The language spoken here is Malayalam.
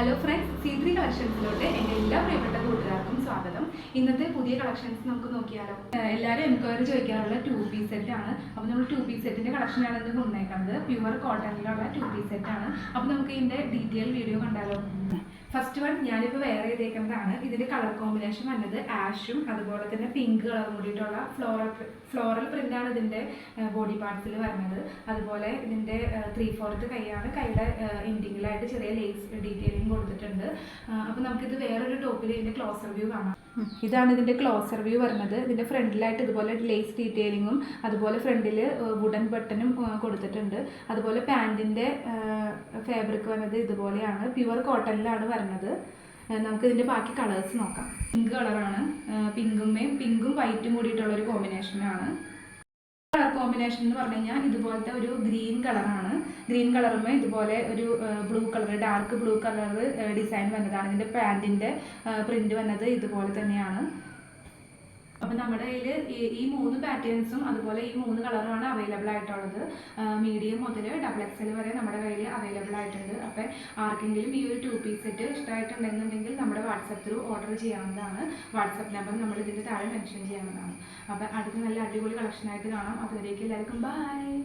ഹലോ ഫ്രണ്ട്സ് സി ത്രീ കളക്ഷൻസിലോട്ട് എന്റെ എല്ലാ പ്രിയപ്പെട്ട കൂട്ടുകാർക്കും സ്വാഗതം. ഇന്നത്തെ പുതിയ കളക്ഷൻസ് നമുക്ക് നോക്കിയാലോ? എല്ലാവരും എൻക്വയറി ചോദിക്കാനുള്ള ടു പീസ് സെറ്റ് ആണ്. അപ്പോൾ നമ്മൾ ടു പീസ് സെറ്റിന്റെ കളക്ഷനാണ് ഇന്ന് കൊണ്ടുവന്നേക്കുന്നത്. പ്യുവർ കോട്ടണിലുള്ള ടു പീസ് സെറ്റ് ആണ്. അപ്പോൾ നമുക്ക് ഇതിന്റെ ഡീറ്റെയിൽ വീഡിയോ കണ്ടാലോ? ഫസ്റ്റ് വൺ ഞാനിപ്പോൾ വേറെ ചെയ്തേക്കുന്നതാണ്. ഇതിന്റെ കളർ കോമ്പിനേഷൻ വന്നത് ആഷും അതുപോലെ തന്നെ പിങ്ക് കളർ കൂടിയിട്ടുള്ള ഫ്ലോറൽ ഫ്ലോറൽ പ്രിന്റാണ് ഇതിന്റെ ബോഡി പാർട്സിൽ വരുന്നത്. അതുപോലെ ഇതിന്റെ ത്രീ ഫോർത്ത് കൈയാണ്. കൈയുടെ എൻഡിങ്ങിലായിട്ട് ചെറിയ ലേസ് ഡീറ്റെയിലിംഗ് കൊടുത്തിട്ടുണ്ട്. അപ്പോൾ നമുക്കിത് വേറൊരു ടോപ്പിൽ ഇതിന്റെ ക്ലോസർ വ്യൂ കാണാം. ഇതാണ് ഇതിന്റെ ക്ലോസർ വ്യൂ വരുന്നത്. ഇതിന്റെ ഫ്രണ്ടിലായിട്ട് ഇതുപോലെ ലേസ് ഡീറ്റെയിലിങ്ങും അതുപോലെ ഫ്രണ്ടിൽ വുഡൻ ബട്ടണും കൊടുത്തിട്ടുണ്ട്. അതുപോലെ പാന്റിന്റെ ഫാബ്രിക് വന്നത് ഇതുപോലെയാണ്. പ്യുവർ കോട്ടണിലാണ് വരുന്നത്. നമുക്ക് ഇതിന്റെ ബാക്കി കളേഴ്സ് നോക്കാം. പിങ്ക് കളറാണ് പിങ്കും പിങ്കും വൈറ്റും കൂടിയിട്ടുള്ള ഒരു കോമ്പിനേഷനാണ് കോമ്പിനേഷൻ എന്ന് പറഞ്ഞു കഴിഞ്ഞാൽ ഇതുപോലത്തെ ഒരു ഗ്രീൻ കളറാണ് ഗ്രീൻ കളറും ഇതുപോലെ ഒരു blue colour dark blue colour design വന്നതാണ്. ഇതിന്റെ പാന്റിന്റെ പ്രിന്റ് വന്നത് ഇതുപോലെ തന്നെയാണ്. അപ്പം നമ്മുടെ കയ്യിൽ ഈ മൂന്ന് പാറ്റേൺസും അതുപോലെ ഈ മൂന്ന് കളറുമാണ് അവൈലബിൾ ആയിട്ടുള്ളത്. മീഡിയം മുതൽ ഡബിൾ എക്സൽ വരെ നമ്മുടെ കയ്യിൽ അവൈലബിൾ ആയിട്ടുണ്ട്. അപ്പം ആർക്കെങ്കിലും ഈ ഒരു ടു പീസ് സെറ്റ് ഇഷ്ടമായിട്ടുണ്ടെന്നുണ്ടെങ്കിൽ നമ്മുടെ വാട്സപ്പ് ത്രൂ ഓർഡർ ചെയ്യാവുന്നതാണ്. വാട്സപ്പ് നമ്പർ നമ്മൾ ഇതിന്റെ താഴെ മെൻഷൻ ചെയ്യാവുന്നതാണ്. അപ്പം അടുത്ത നല്ല അടിപൊളി കളക്ഷനായിട്ട് കാണാം. അതുവരേക്കും എല്ലാവർക്കും ബൈ